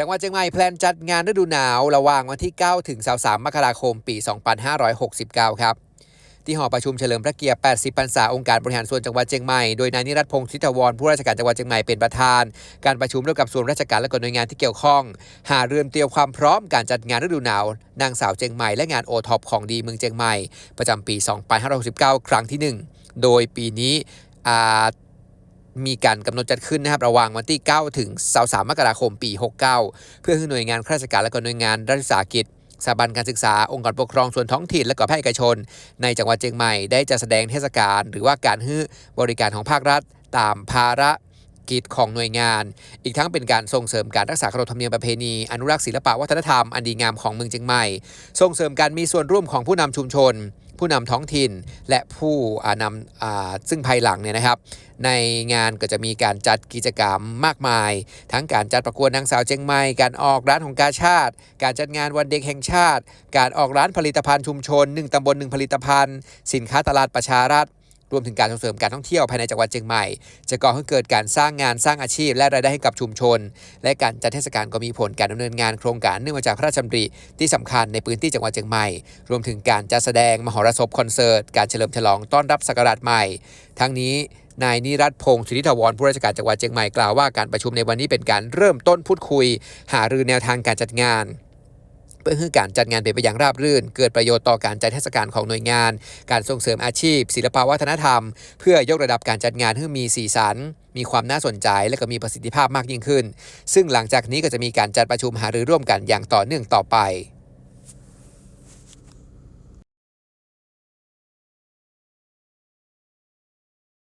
จังหวัดเชียงใหม่แพลนจัดงานฤดูหนาวระหว่างวันที่ 9 ถึง 23 มกราคม ปี 2569 ครับ ที่หอประชุมเฉลิมพระเกียรติ 80 พรรษาองค์การบริหารส่วนจังหวัดเชียงใหม่ โดยนายนิรัตพงศ์ทิตวรผู้ราชการจังหวัดเชียงใหม่เป็นประธาน การประชุมร่วมกับส่วนราชการและก็หน่วยงานที่เกี่ยวข้อง หาเรื่องเตรียมความพร้อมการจัดงานฤดูหนาว นางสาวเชียงใหม่และงานโอท็อปของดีเมืองเชียงใหม่ ประจำปี 2569 ครั้งที่ 1 โดยปีนี้อ่า มีการกำหนดจัดขึ้นนะครับระหว่างวันที่ 9 ถึง 23 มกราคม ปี 69 เพื่อให้หน่วยงานข้าราชการและก็หน่วยงานรัฐวิสาหกิจสถาบันการศึกษาองค์กรปกครองส่วนท้องถิ่นและก็ภาคเอกชน ในจังหวัดเชียงใหม่ได้จะแสดงเทศกาลหรือว่าการให้บริการของภาครัฐ ตามภาระกิจของหน่วยงาน อีกทั้งเป็นการส่งเสริมการรักษาขนบธรรมเนียมประเพณี อนุรักษ์ศิลปะวัฒนธรรมอันดีงามของเมืองเชียงใหม่ ส่งเสริมการมีส่วนร่วมของผู้นำชุมชน ผู้นำท้องถิ่นและผู้อนำซึ่งภายหลังเนี่ยนะครับในงานก็จะมีการจัดกิจกรรมมากมาย ทั้งการจัดประกวดนางสาวเจียงใหม่ การออกร้านของกาชาติ การจัดงานวันเด็กแห่งชาติ การออกร้านผลิตภัณฑ์ชุมชนหนึ่งตำบลหนึ่งผลิตภัณฑ์ สินค้าตลาดประชารัฐ รวมถึงการส่งเสริมการท่องเที่ยวภายในจังหวัดเชียงใหม่ จะก่อให้เกิดการสร้างงานสร้างอาชีพ และรายได้ให้กับชุมชน และการจัดเทศกาลก็มีผลการดำเนินงานโครงการเนื่องมาจากพระราชดำริที่สำคัญในพื้นที่จังหวัดเชียงใหม่ รวมถึงการจัดแสดงมหรสพคอนเสิร์ต การเฉลิมฉลองต้อนรับศักราชใหม่ ทั้งนี้นายนิรัตพงศ์สุทธิถาวรผู้ราชการจังหวัดเชียงใหม่กล่าวว่าการประชุมในวันนี้เป็นการเริ่มต้นพูดคุย หารือแนวทางการจัดงาน เพื่อให้การจัดงานเป็นไปอย่างราบรื่น เกิดประโยชน์ต่อการจัดเทศกาลของหน่วยงาน การส่งเสริมอาชีพ ศิลปวัฒนธรรม เพื่อยกระดับการจัดงานให้มีสีสัน มีความน่าสนใจและก็มีประสิทธิภาพมากยิ่งขึ้น ซึ่งหลังจากนี้ก็จะมีการจัดประชุมหารือร่วมกันอย่างต่อเนื่องต่อไป